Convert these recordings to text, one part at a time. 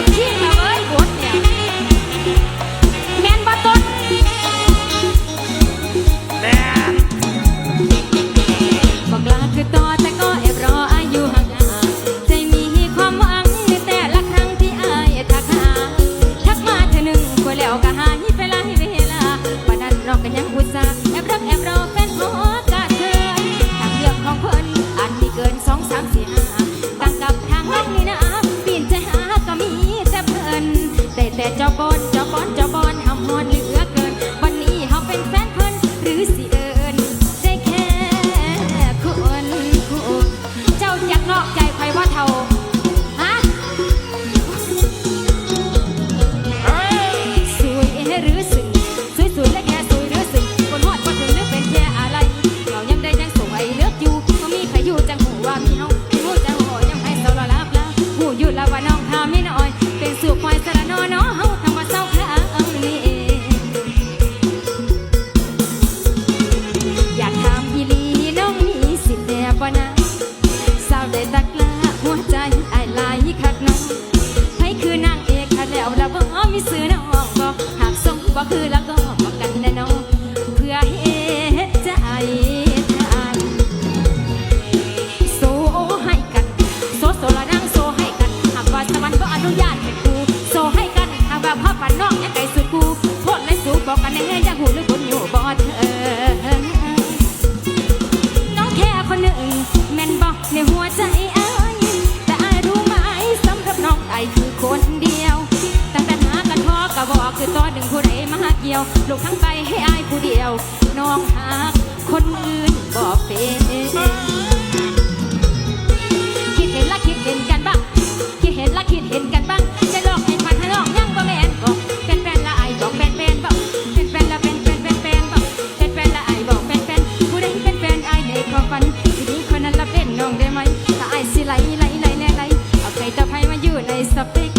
lo. está. มาเกี่ยวลูกทั้งไปให้อายผู้เดียว น้องหากคนอื่นบอกเป็นคิดเห็นละคิดเห็นกันบ้างคิดเห็นละคิดเห็นกันบ้างจะลอกให้มันให้ลอกยังบ่แม่นบอกเป็นแฟนละไอายบอกเป็นแฟนบอกเป็นแฟนละเป็นแฟนเป็นแฟนบอกเป็นแฟนละไอายบอกเป็นแฟนผู้ใดเป็นแฟนไอายในความฝันทีนี้คนนั้นละเป็นน้องได้ไหมถ้าไอายสิไหลไหลไหลแน่ไหลเอาใครจะให้มาอยู่ในสเปค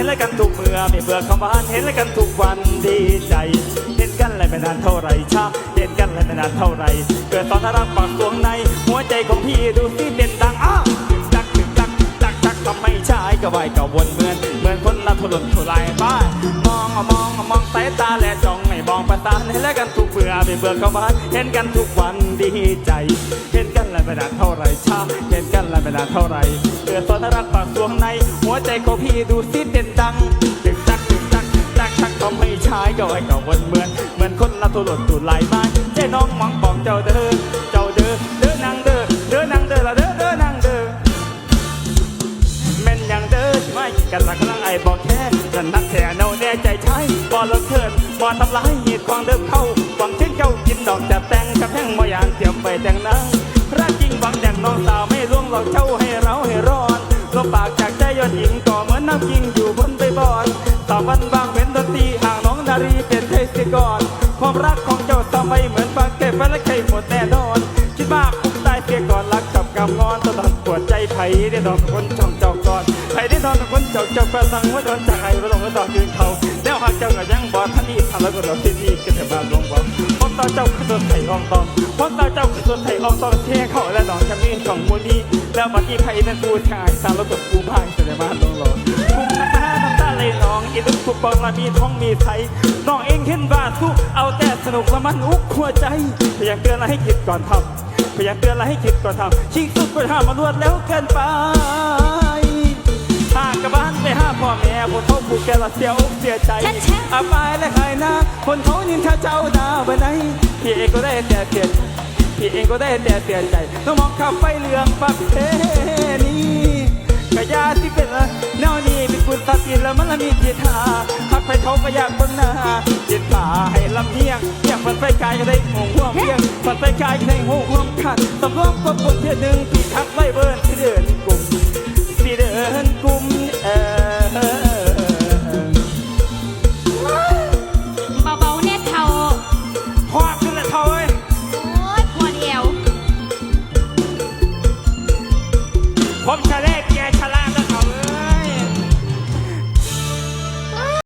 ห็นแล้วกันทุกเมื่อไม่เบื่อคำหวานเห็นแล้วกันทุกวันดีใจ เห็นกันอะไรไม่นานเท่าไรชาเห็นกันอะไรไม่นานเท่าไรเกิดตอนรักปากดวงใน หัวใจของพี่ดูสิเต้นดังอ้าวตึกตักตึกตักตักตักทำไมชายก็ไหวก็วนเหมือนเหมือนคนละทุรนทุรายบ้านมองมองมองสายตาและจ้องไม่มองประสานเห็นแล้วกันทุกเบื่อไม่เบื่อคำหวานเห็นกันทุกวันดีใจ เห็นกันอะไรไม่นานเท่าไรชาเห็นกัน นานเท่าไรเกิดตอนรักปากดวงใน หัวใจของพี่ดูสิเต้นดังตึกตักตึกตักตึกตักทักทำไมชายก็ไหวก็วนเหมือน เหมือนคนละทุรนทุรายบ้านใจน้องมองปองเจ้าเด้อเจ้าเด้อเด้อนางเด้อเด้อนางเด้อละเด้อเด้อนางเด้อแม่นย่างเดินไม่กันรักลังไอ้บอกแค่ฉันนักแท่เนาแน่ใจใช้บ่เลิกเทินบ่ทำร้ายเหตุความเดิมเข้าหวังเช่นเจ้ากินดอกจะแต่งกับแห้งบ่ยานเตรียมไปแต่งนางรักจริงหวัง อย่างน้องสาวไม่ล่วงหลอกเจ้าให้เราให้ร้อนลมปากจากใจยอดหญิงก็เหมือนน้ำยิงอยู่บนใบบอนตาวันบางเป็นดนตรีห่างน้องนารีเป็นเทศกรความรักของเจ้าทำไมเหมือนปากเก็บไว้และใครหมดแน่นอน คิดมากคุ้มตายเสียก่อนรักกับกำงอนตลอดปวดใจไผ่ได้ดอกคนจองเจ้าก่อนไผ่ได้ดอกคนเจ้าเจ้าก็สั่งว่าโดนจากไอ้มาลงมาดอกยืนเขาแล้วหากเจ้าก็ยังบอท่านนี้ทำแล้วก็ดอกที่นี่ก็จะมาลงบอก เพราะตาเจ้าคือโดนไถ่อองตองพราะตาเจ้าคือโดนไถ่อองตองเท่เขาและดอกจะมีของมูนี้แล้วมาที่ไผ่เป็นผู้ชายสารล้วก็กูพายจะได้มาลงหลอกคุ้มนะคะน้ำตาไหลนองอีลุกทุกปองละมีท้องมีไทยน้องเองเห็นว่าสู้เอาแต่สนุกละมันอุกหัวใจอยากเตือนอะไรให้คิดก่อนทำพยายามเตือนอะไรให้คิดก่อนทำชิงสุดก็ห้ามมารวดแล้วเกินไป พ่อแม่คนเขาผูกแกละเสียอกเสียใจแช่นแช่นอาบายและใครนะคนเขานินทาเจ้าดาวไปไหนพี่เองก็ได้แต่เสียใจพี่เองก็ได้แต่เสียใจต้องมองขับไปเรื่องประเพณีกะยาที่เป็นละแนวนี้เป็นคุณตัดสินแล้วมันละมีจิตหาหักไปเขาก็อยากเบิ่งหน้าจิตผาให้ลำเอียงเอียงฝันไปกายก็ได้ห่วงห่วงเพียงฝันไปกายก็ได้ห่วงห่วงขัดสำรองกบคนเพียหนึ่งพี่ทักไว้เบิร์นที่เดิน